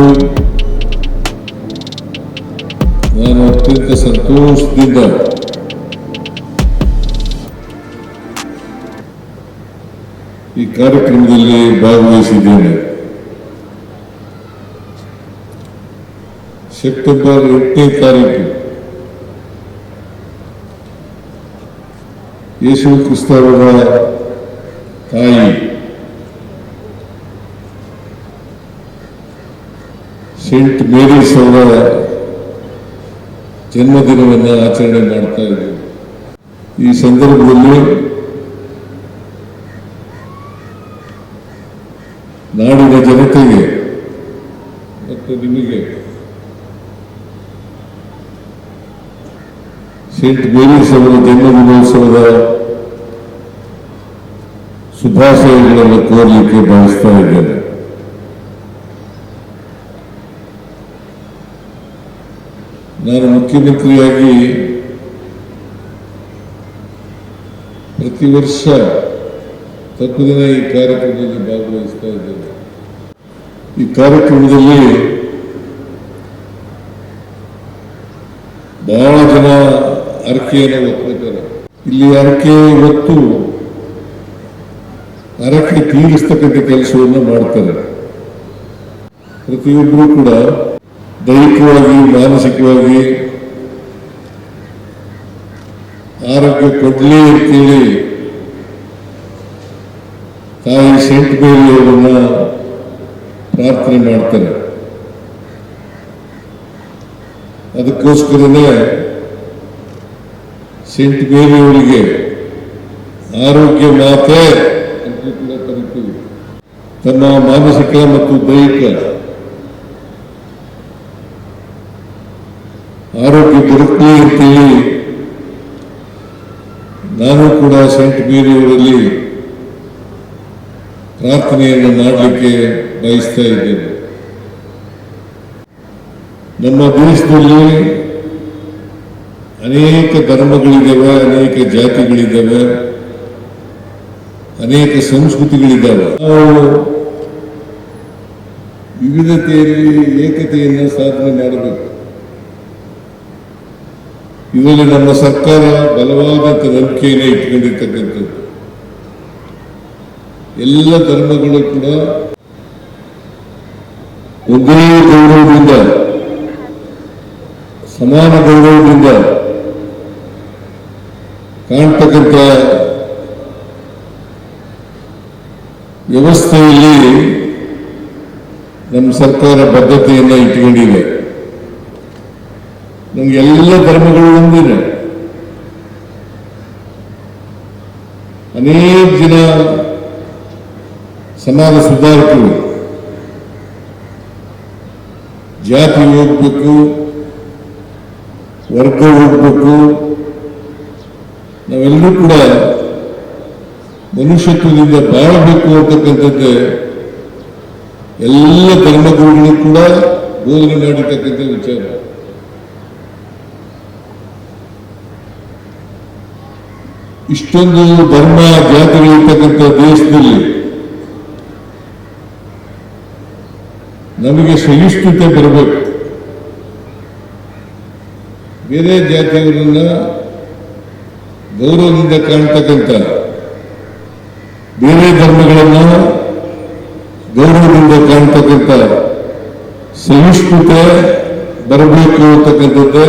ಇವತ್ತು ನಾನು ಅತ್ಯಂತ ಸಂತೋಷದಿಂದ ಈ ಕಾರ್ಯಕ್ರಮದಲ್ಲಿ ಭಾಗವಹಿಸಿದ್ದೇನೆ ಸೆಪ್ಟೆಂಬರ್ ಎಂಟನೇ ತಾರೀಕು ಯೇಸು ಕ್ರಿಸ್ತವರ ತಾಯಿ ಸೇಂಟ್ ಮೇರೀಸ್ ಅವರ ಜನ್ಮದಿನವನ್ನು ಆಚರಣೆ ಮಾಡ್ತಾ ಇದ್ದೇವೆ. ಈ ಸಂದರ್ಭದಲ್ಲಿ ನಾಡಿನ ಜನತೆಗೆ ಮತ್ತು ನಿಮಗೆ ಸೇಂಟ್ ಮೇರೀಸ್ ಅವರ ಜನ್ಮದಿನೋತ್ಸವದ ಶುಭಾಶಯಗಳನ್ನು ಕೋರಲಿಕ್ಕೆ ಬಯಸ್ತಾ ಇದ್ದೇನೆ. ನಾನು ಮುಖ್ಯಮಂತ್ರಿಯಾಗಿ ಪ್ರತಿ ವರ್ಷ ತಪ್ಪದಿನ ಈ ಕಾರ್ಯಕ್ರಮದಲ್ಲಿ ಭಾಗವಹಿಸ್ತಾ ಇದ್ದೇನೆ. ಈ ಕಾರ್ಯಕ್ರಮದಲ್ಲಿ ಬಹಳ ಜನ ಅರಕೆಯನ್ನು ಒಪ್ಪಿದ್ದಾರೆ ಇಲ್ಲಿ ಅರಕೆ ಇವತ್ತು ಅರಕೆ ತೀರಿಸ್ತಕ್ಕಂಥ ಕೆಲಸವನ್ನು ಮಾಡ್ತಾರೆ. ಪ್ರತಿಯೊಬ್ಬರು ಕೂಡ ದೈಹಿಕವಾಗಿ, ಮಾನಸಿಕವಾಗಿ, ಆರೋಗ್ಯ ಕೊಡಲಿ ಅಂತೇಳಿ ತಾಯಿ ಸೆಂಟ್ ಮೇರಿ ಅವರನ್ನ ಪ್ರಾರ್ಥನೆ ಮಾಡ್ತಾರೆ. ಅದಕ್ಕೋಸ್ಕರನೇ ಸೆಂಟ್ ಮೇರಿ ಅವರಿಗೆ ಆರೋಗ್ಯ ಮಾತೆ ಅಂತ ಕೂಡ ಕರಿತೀವಿ. ತನ್ನ ಮಾನಸಿಕ ಮತ್ತು ದೈಹಿಕ ಆರೋಗ್ಯ ಇರ್ತೀವಿ ನಾನು ಕೂಡ ಸೆಂಟ್ ಮೇರಿಯವರಲ್ಲಿ ಪ್ರಾರ್ಥನೆಯನ್ನು ಮಾಡಲಿಕ್ಕೆ ಬಯಸ್ತಾ ಇದ್ದೇನೆ. ನಮ್ಮ ದೇಶದಲ್ಲಿ ಅನೇಕ ಧರ್ಮಗಳಿದ್ದಾವೆ ಅನೇಕ ಜಾತಿಗಳಿದ್ದಾವೆ ಅನೇಕ ಸಂಸ್ಕೃತಿಗಳಿದ್ದಾವೆ ನಾವು ವಿವಿಧತೆಯಲ್ಲಿ ಏಕತೆಯನ್ನು ಸಾಧನೆ ಮಾಡಬೇಕು. ಇದರಲ್ಲಿ ನಮ್ಮ ಸರ್ಕಾರ ಬಲವಾದ ನಂಬಿಕೆಯನ್ನು ಇಟ್ಕೊಂಡಿರ್ತಕ್ಕಂಥದ್ದು. ಎಲ್ಲ ಧರ್ಮಗಳು ಕೂಡ ಒಂದೇ ಗೌರವದಿಂದ, ಸಮಾನ ಗೌರವದಿಂದ ಕಾಣ್ತಕ್ಕಂಥ ವ್ಯವಸ್ಥೆಯಲ್ಲಿ ನಮ್ಮ ಸರ್ಕಾರ ಬದ್ಧತೆಯನ್ನು ಇಟ್ಕೊಂಡಿದೆ. ನಮ್ಗೆ ಎಲ್ಲ ಧರ್ಮಗಳು ಒಂದಿದೆ. ಅನೇಕ ದಿನ ಸಮಾಜ ಸುಧಾರಕರು. ಜಾತಿ ಹೋಗ್ಬೇಕು, ವರ್ಗ ಹೋಗ್ಬೇಕು. ನಾವೆಲ್ಲರೂ ಕೂಡ ಮನುಷ್ಯತ್ವದಿಂದ ಬಾಳಬೇಕು ಅಂತಕ್ಕಂಥದ್ದೇ ಎಲ್ಲ ಧರ್ಮಗುರುಗಳು ಕೂಡ ಬೋಧನೆ ಮಾಡಿರ್ತಕ್ಕಂಥ ವಿಚಾರ. ಇಷ್ಟೊಂದು ಧರ್ಮ ಜಾತಿಗಳಿರ್ತಕ್ಕಂಥ ದೇಶದಲ್ಲಿ ನಮಗೆ ಸಹಿಷ್ಣುತೆ ಬರಬೇಕು. ಬೇರೆ ಜಾತಿಯವರನ್ನ ಗೌರವದಿಂದ ಕಾಣ್ತಕ್ಕಂಥ ಬೇರೆ ಧರ್ಮಗಳನ್ನು ಗೌರವದಿಂದ ಕಾಣ್ತಕ್ಕಂಥ ಸಹಿಷ್ಣುತೆ ಬರಬೇಕು ಅಂತಕ್ಕಂಥದ್ದೇ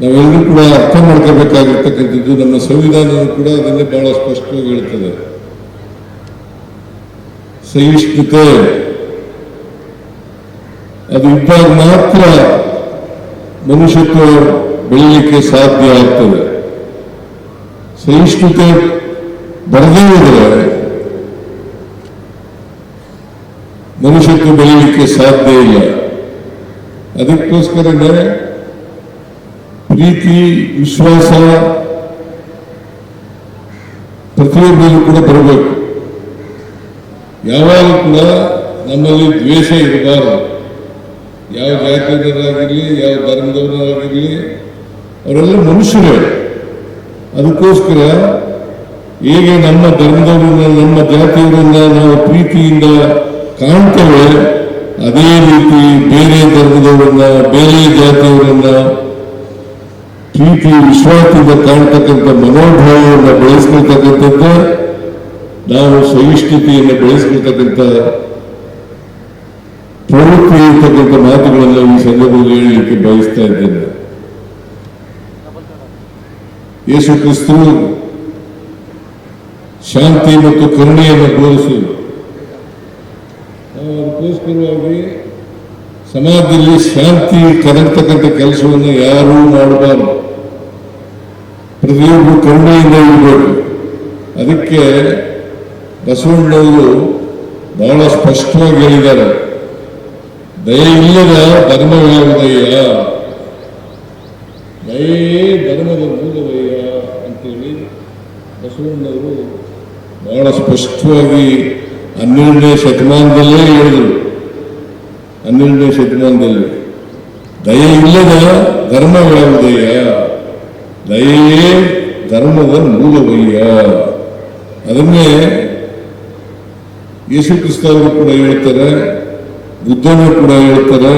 ನಾವೆಲ್ಲರೂ ಕೂಡ ಅರ್ಥ ಮಾಡ್ಕೋಬೇಕಾಗಿರ್ತಕ್ಕಂಥದ್ದು ನಮ್ಮ ಸಂವಿಧಾನ ಕೂಡ ಅದನ್ನೇ ಬಹಳ ಸ್ಪಷ್ಟವಾಗಿ ಹೇಳ್ತದೆ. ಸಹಿಷ್ಣುತೆ. ಅದು ಇದ್ದಾಗ ಮಾತ್ರ ಮನುಷ್ಯತ್ವ ಬೆಳೀಲಿಕ್ಕೆ ಸಾಧ್ಯ ಆಗ್ತದೆ. ಸಹಿಷ್ಣುತೆ ಬರದೇ ಇದ್ರೆ ಮನುಷ್ಯತ್ವ ಬೆಳೀಲಿಕ್ಕೆ ಸಾಧ್ಯ ಇಲ್ಲ. ಅದಕ್ಕೋಸ್ಕರನೇ ಪ್ರೀತಿ, ವಿಶ್ವಾಸ ಪ್ರತಿಯೊಬ್ಬರಿಗೂ ಕೂಡ ಬರಬೇಕು. ಯಾವಾಗ ಕೂಡ ನಮ್ಮಲ್ಲಿ ದ್ವೇಷ ಇರಬಾರದು. ಯಾವ ಜಾತಿಯವರಾಗಿರಲಿ ಯಾವ ಧರ್ಮದವರಾಗಿರಲಿ, ಅವರೆಲ್ಲ ಮನುಷ್ಯರೇ. ಅದಕ್ಕೋಸ್ಕರ ಹೇಗೆ ನಮ್ಮ ಧರ್ಮದವರನ್ನ ನಮ್ಮ ಜಾತಿಯವರನ್ನ ನಾವು ಪ್ರೀತಿಯಿಂದ ಕಾಣ್ತೇವೆ, ಅದೇ ರೀತಿ ಬೇರೆ ಧರ್ಮದವರನ್ನ, ಬೇರೆ ಜಾತಿಯವರನ್ನ ಪ್ರೀತಿ ವಿಶ್ವಾಸದಿಂದ ಕಾಣ್ತಕ್ಕಂಥ ಮನೋಭಾವವನ್ನು ಬೆಳೆಸ್ಕೊಳ್ತಕ್ಕಂಥದ್ದು ನಾವು ಸಹಿಷ್ಣುತೆಯನ್ನು ಬೆಳೆಸ್ಕೊಳ್ತಕ್ಕಂಥ ಪ್ರವೃತ್ತಿ ಇರ್ತಕ್ಕಂಥ ಮಾತುಗಳನ್ನು ಈ ಸಂದರ್ಭದಲ್ಲಿ ಹೇಳಲಿಕ್ಕೆ ಬಯಸ್ತಾ ಇದ್ದೇನೆ ಯೇಸು ಕ್ರಿಸ್ತು ಶಾಂತಿ ಮತ್ತು ಕರುಣೆಯನ್ನು ಬೋಧಿಸುವುದು ನಾವು ಅದಕ್ಕೋಸ್ಕರವಾಗಿ ಸಮಾಜದಲ್ಲಿ ಶಾಂತಿ ಕರಗ್ತಕ್ಕಂಥ ಕೆಲಸವನ್ನು ಯಾರೂ ಮಾಡಬಾರದು ಪ್ರತಿಯೊಬ್ಬರು ಕರುಣೆಯಿಂದ ಇರಬೇಕು. ಅದಕ್ಕೆ ಬಸವಣ್ಣವರು ಬಹಳ ಸ್ಪಷ್ಟವಾಗಿ ಹೇಳಿದ್ದಾರೆ. ದಯೆ ಇಲ್ಲದ ದಯೇ ಧರ್ಮದ ಮೂಲವಯ್ಯ ಅಂತೇಳಿ ಬಸವಣ್ಣವರು ಬಹಳ ಸ್ಪಷ್ಟವಾಗಿ ಹನ್ನೆರಡನೇ ಶತಮಾನದಲ್ಲೇ ಹೇಳಿದರು. ಹನ್ನೆರಡನೇ ಶತಮಾನದಲ್ಲಿ ದಯೆ ಇಲ್ಲದ ಧರ್ಮವ್ಯಾವುದಯ್ಯ ದಯೆಯೇ ಧರ್ಮದ ಮೂಲವಯ್ಯ. ಅದನ್ನೇ ಯೇಸು ಕ್ರಿಸ್ತವರು ಕೂಡ ಹೇಳ್ತಾರೆ, ಬುದ್ಧನು ಕೂಡ ಹೇಳ್ತಾರೆ,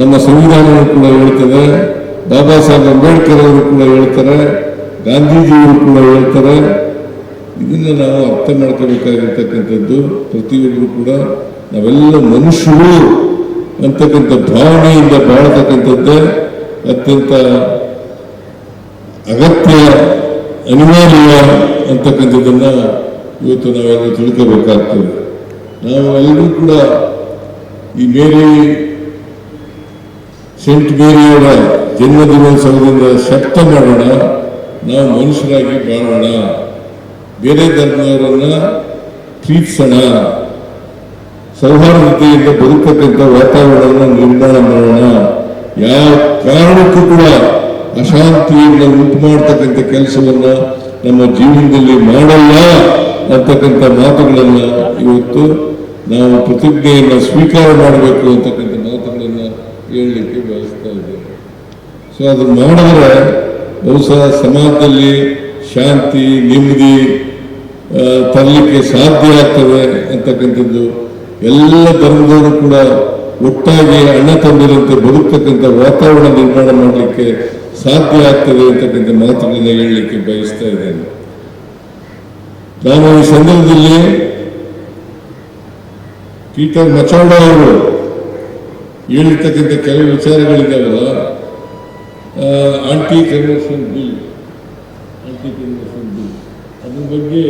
ನಮ್ಮ ಸಂವಿಧಾನವೂ ಕೂಡ ಹೇಳ್ತದೆ, ಬಾಬಾ ಸಾಹೇಬ್ ಅಂಬೇಡ್ಕರ್ ಅವರು ಕೂಡ ಹೇಳ್ತಾರೆ, ಗಾಂಧೀಜಿಯವರು ಕೂಡ ಹೇಳ್ತಾರೆ. ಇದನ್ನ ನಾವು ಅರ್ಥ ಮಾಡ್ಕೋಬೇಕಾಗಿರ್ತಕ್ಕಂಥದ್ದು, ಪ್ರತಿಯೊಬ್ಬರು ಕೂಡ ನಾವೆಲ್ಲ ಮನುಷ್ಯರು ಅಂತಕ್ಕಂಥ ಭಾವನೆಯಿಂದ ಬಾಳತಕ್ಕಂಥದ್ದೇ ಅತ್ಯಂತ ಅಗತ್ಯ ಅನಿವಾರ್ಯ ಅಂತಕ್ಕಂಥದ್ದನ್ನು ಇವತ್ತು ನಾವೆಲ್ಲ ತಿಳ್ಕೋಬೇಕಾಗ್ತದೆ. ನಾವು ಎಲ್ಲರೂ ಕೂಡ ಈ ಮೇರಿ ಸೆಂಟ್ ಮೇರಿಯವರ ಜನ್ಮದಿನೋತ್ಸವದಿಂದ ಶಕ್ತ ಮಾಡೋಣ, ನಾವು ಮನುಷ್ಯರಾಗಿ ಬಾಳೋಣ. ಬೇರೆ ಧರ್ಮದವರನ್ನ ಪ್ರೀತಿಸೋಣ. ಸೌಹಾರ್ದತೆಯಿಂದ ಬದುಕತಕ್ಕಂಥ ವಾತಾವರಣವನ್ನು ನಿರ್ಮಾಣ ಮಾಡೋಣ. ಯಾವ ಕಾರಣಕ್ಕೂ ಕೂಡ ಅಶಾಂತಿಯನ್ನು ಉಂಟು ಮಾಡ್ತಕ್ಕಂಥ ಕೆಲಸವನ್ನ ನಮ್ಮ ಜೀವನದಲ್ಲಿ ಮಾಡಲ್ಲ ಅಂತಕ್ಕಂಥ ಮಾತುಗಳನ್ನ ಇವತ್ತು ನಾವು ಪ್ರತಿಜ್ಞೆಯನ್ನು ಸ್ವೀಕಾರ ಮಾಡಬೇಕು ಅಂತಕ್ಕಂಥ ಮಾತುಗಳನ್ನು ಹೇಳಲಿಕ್ಕೆ ಬಯಸ್ತಾ ಇದ್ದೇವೆ. ಸೊ ಅದನ್ನು ಮಾಡಿದ್ರೆ ಬಹುಶಃ ಸಮಾಜದಲ್ಲಿ ಶಾಂತಿ, ನೆಮ್ಮದಿ ತರಲಿಕ್ಕೆ ಸಾಧ್ಯ ಆಗ್ತದೆ ಅಂತಕ್ಕಂಥದ್ದು ಎಲ್ಲ ಧರ್ಮದವರು ಕೂಡ ಒಟ್ಟಾಗಿ ಅಣ್ಣ ತಮ್ಮರಂತೆ ಬದುಕ್ತಕ್ಕಂಥ ವಾತಾವರಣ ನಿರ್ಮಾಣ ಮಾಡಲಿಕ್ಕೆ ಸಾಧ್ಯ ಆಗ್ತದೆ ಅಂತಕ್ಕಂಥ ಮಾತುಗಳನ್ನ ಹೇಳಲಿಕ್ಕೆ ಬಯಸ್ತಾ ಇದ್ದೇನೆ. ನಾನು ಈ ಸಂದರ್ಭದಲ್ಲಿ ಪೀಟರ್ ಮಚೌಡ ಅವರು ಹೇಳಿರ್ತಕ್ಕಂಥ ಕೆಲವು ವಿಚಾರಗಳಿದ್ದಾವಲ್ಲ anti conversion bill, anti conversion bill, ಅದ್ರ ಬಗ್ಗೆ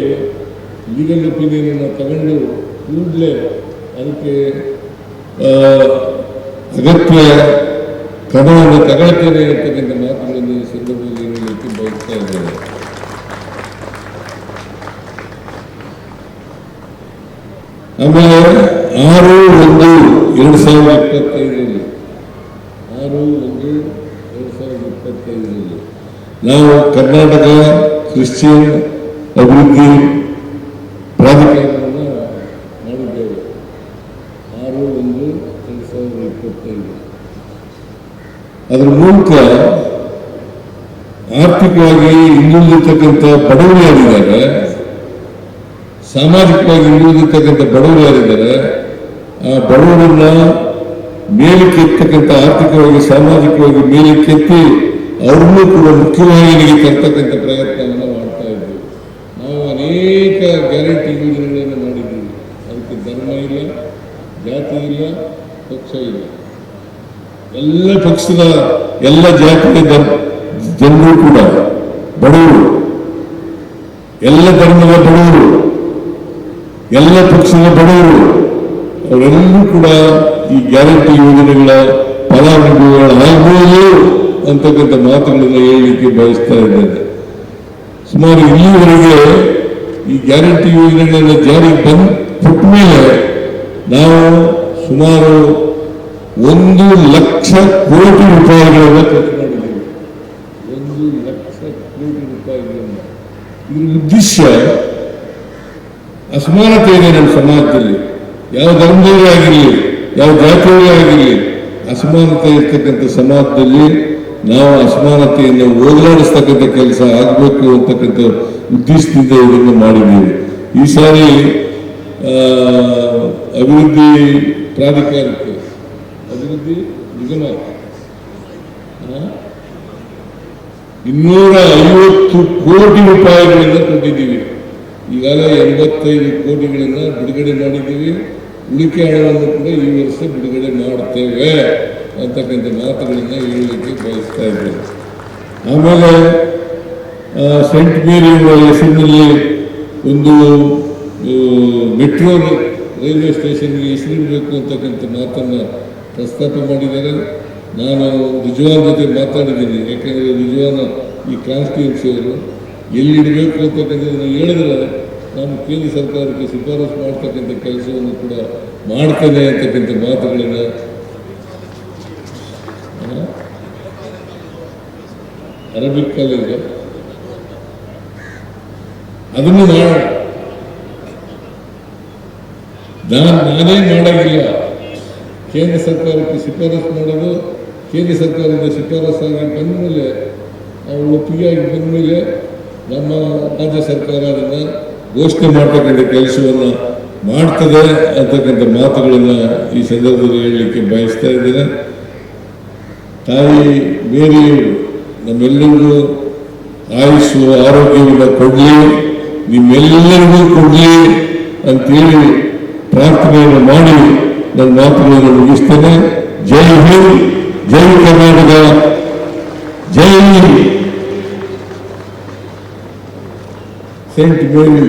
ಲೀಗಲ್ ಒಪಿನಿಯನ್ ತಗೊಂಡು ಕೂಡಲೇ ಅದಕ್ಕೆ ಆ, ಅಗತ್ಯ ಕ್ರಮವನ್ನು ತಗೊಳ್ತೇನೆ ಅಂತಕ್ಕಂಥ ಮಾತುಗಳನ್ನು ಈ ಸಂದರ್ಭದಲ್ಲಿ ಹೇಳಲಿಕ್ಕೆ ಬಯಸ್ತಾ ಇದ್ದೇನೆ ಆಮೇಲೆ ಆರು ಒಂದು ಎರಡು ಸಾವಿರದ ಇಪ್ಪತ್ತೈದರಲ್ಲಿ ಆರು ಒಂದು ಎರಡು ಸಾವಿರದ ಇಪ್ಪತ್ತೈದರಲ್ಲಿ ನಾವು ಕರ್ನಾಟಕ ಕ್ರಿಶ್ಚಿಯನ್ ಅಭಿವೃದ್ಧಿ ಪ್ರಾಧಿಕಾರವನ್ನು ಆರ್ಥಿಕವಾಗಿ ಹಿಂದುಳಿದಿರ್ತಕ್ಕಂಥ ಬಡವರು ಯಾರಿದ್ದಾರೆ ಸಾಮಾಜಿಕವಾಗಿ ಹಿಂದುಳಿದಿರ್ತಕ್ಕಂಥ ಬಡವರು ಯಾರಿದ್ದಾರೆ ಆ ಬಡವರನ್ನ ಮೇಲಕ್ಕೆತ್ತಕ್ಕಂಥ ಆರ್ಥಿಕವಾಗಿ, ಸಾಮಾಜಿಕವಾಗಿ ಮೇಲಕ್ಕೆತ್ತಿ ಅವ್ರನ್ನೂ ಕೂಡ ಮುಖ್ಯವಾಹಿನಿಗೆ ತರ್ತಕ್ಕಂಥ ಪ್ರಯತ್ನವನ್ನು ಮಾಡ್ತಾ ಇದ್ದೀವಿ ನಾವು ಅನೇಕ ಗ್ಯಾರಂಟಿ ಯೋಜನೆಗಳನ್ನು ಮಾಡಿದ್ದೀವಿ. ಅದಕ್ಕೆ ಧರ್ಮ ಇಲ್ಲ, ಜಾತಿ ಇಲ್ಲ, ಪಕ್ಷ ಇಲ್ಲ. ಎಲ್ಲ ಪಕ್ಷದ, ಎಲ್ಲ ಜಾತಿಯ ಧರ್ಮ. ಜನರು ಕೂಡ ಬಡವರು, ಎಲ್ಲ ಧರ್ಮದ ಬಡವರು, ಎಲ್ಲ ಪಕ್ಷದ ಬಡವರು, ಅವರೆಲ್ಲರೂ ಕೂಡ ಈ ಗ್ಯಾರಂಟಿ ಯೋಜನೆಗಳ ಫಲಾನುಭವಿಗಳಾಗಬಹುದು ಅಂತಕ್ಕಂಥ ಮಾತುಗಳನ್ನು ಹೇಳಲಿಕ್ಕೆ ಬಯಸ್ತಾ ಇದ್ದೇನೆ. ಸುಮಾರು ಇಲ್ಲಿವರೆಗೆ ಈ ಗ್ಯಾರಂಟಿ ಯೋಜನೆಗಳನ್ನು ಜಾರಿಗೆ ಬಂದ ಮೇಲೆ ನಾವು ಸುಮಾರು ಒಂದು ಲಕ್ಷ ಕೋಟಿ ರೂಪಾಯಿಗಳನ್ನು ಕೋಟಿ ಉದ್ದೇಶ ಅಸಮಾನತೆ ಇದೆ ನಮ್ಮ ಸಮಾಜದಲ್ಲಿ ಯಾವ ಧರ್ಮದವರೇ ಆಗಿರಲಿ, ಯಾವ ಜಾತಿಯವರೇ ಆಗಿರಲಿ, ಅಸಮಾನತೆ ಇರ್ತಕ್ಕಂಥ ಸಮಾಜದಲ್ಲಿ ನಾವು ಅಸಮಾನತೆಯನ್ನು ಹೋಗಲಾಡಿಸ್ತಕ್ಕಂಥ ಕೆಲಸ ಆಗಬೇಕು ಅಂತಕ್ಕಂಥ ಉದ್ದೇಶದಿಂದ ಇದನ್ನು ಮಾಡಿದ್ದೀವಿ ಈ ಸಾರಿ ಅಭಿವೃದ್ಧಿ ಪ್ರಾಧಿಕಾರಕ್ಕೆ, ಅಭಿವೃದ್ಧಿ ನಿಗಮ? ಇನ್ನೂರ ಐವತ್ತು ಕೋಟಿ ರೂಪಾಯಿಗಳನ್ನು ಕೊಟ್ಟಿದ್ದೀವಿ ಈಗಾಗಲೇ ಎಂಬತ್ತೈದು ಕೋಟಿಗಳನ್ನು ಬಿಡುಗಡೆ ಮಾಡಿದ್ದೀವಿ. ಉಳಿಕೆ ಹಣವನ್ನು ಕೂಡ ಈ ವರ್ಷ ಬಿಡುಗಡೆ ಮಾಡ್ತೇವೆ ಅಂತಕ್ಕಂಥ ಮಾತುಗಳನ್ನು ಹೇಳಲಿಕ್ಕೆ ಬಯಸ್ತಾ ಇದ್ದೇವೆ ಆಮೇಲೆ ಸೆಂಟ್ ಮೇರಿ ಹೆಸರಿನಲ್ಲಿ ಒಂದು ಮೆಟ್ರೋ ರೈಲ್ವೆ ಸ್ಟೇಷನ್ಗೆ ಹೆಸರಿಡಬೇಕು ಅಂತಕ್ಕಂಥ ಮಾತನ್ನು ಪ್ರಸ್ತಾಪ ಮಾಡಿದ್ದಾರೆ. ನಾನು ರಿಜ್ವಾನ್ ಜೊತೆ ಮಾತಾಡಿದ್ದೀನಿ. ಯಾಕೆಂದರೆ ರಿಜ್ವಾನ್ ಈ ಕಾನ್ಸ್ಟಿಟ್ಯೂನ್ಸಿಯವರು ಎಲ್ಲಿಡಬೇಕು ಅಂತಕ್ಕಂಥದ್ದನ್ನು ಹೇಳಿದ್ರೆ ನಾನು ಕೇಂದ್ರ ಸರ್ಕಾರಕ್ಕೆ ಶಿಫಾರಸು ಮಾಡ್ತಕ್ಕಂಥ ಕೆಲಸವನ್ನು ಕೂಡ ಮಾಡ್ತೇನೆ ಅಂತಕ್ಕಂಥ ಮಾತುಗಳನ್ನು. Arabic college. ಅದನ್ನು ಮಾಡೋಣ ನಾನು ನಾನೇ ಮಾಡೋದಿಲ್ಲ ಕೇಂದ್ರ ಸರ್ಕಾರಕ್ಕೆ ಶಿಫಾರಸು ಮಾಡೋದು ಕೇಂದ್ರ ಸರ್ಕಾರದಿಂದ ಶಿಫಾರಸಾಗಿ ಬಂದ ಮೇಲೆ ಅವರು ಒಪ್ಪಿಗೆಯಾಗಿ ಬಂದ ನಮ್ಮ ರಾಜ್ಯ ಸರ್ಕಾರ ಅದನ್ನು ಘೋಷಣೆ ಮಾಡ್ತಕ್ಕಂಥ ಕೆಲಸವನ್ನು ಮಾಡ್ತದೆ ಅಂತಕ್ಕಂಥ ಮಾತುಗಳನ್ನು ಈ ಸಂದರ್ಭದಲ್ಲಿ ಹೇಳಲಿಕ್ಕೆ ಬಯಸ್ತಾ ಇದ್ದೇನೆ. ತಾಯಿ ಮೇರಿ ನಮ್ಮೆಲ್ಲರಿಗೂ ಆಯುಸ್ಸು ಆರೋಗ್ಯವನ್ನು ಕೊಡಲಿ, ನಿಮ್ಮೆಲ್ಲರಿಗೂ ಕೊಡಲಿ ಅಂತೇಳಿ ಪ್ರಾರ್ಥನೆಯನ್ನು ಮಾಡಿ ನನ್ನ ಮಾತುಗಳನ್ನು ಮುಗಿಸ್ತೇನೆ. ಜೈ ಹಿಂದ್. ಜೈ ಕರ್ನಾಟಕ ಜೈ ಸೆಂಟ್ ಮೇರಿ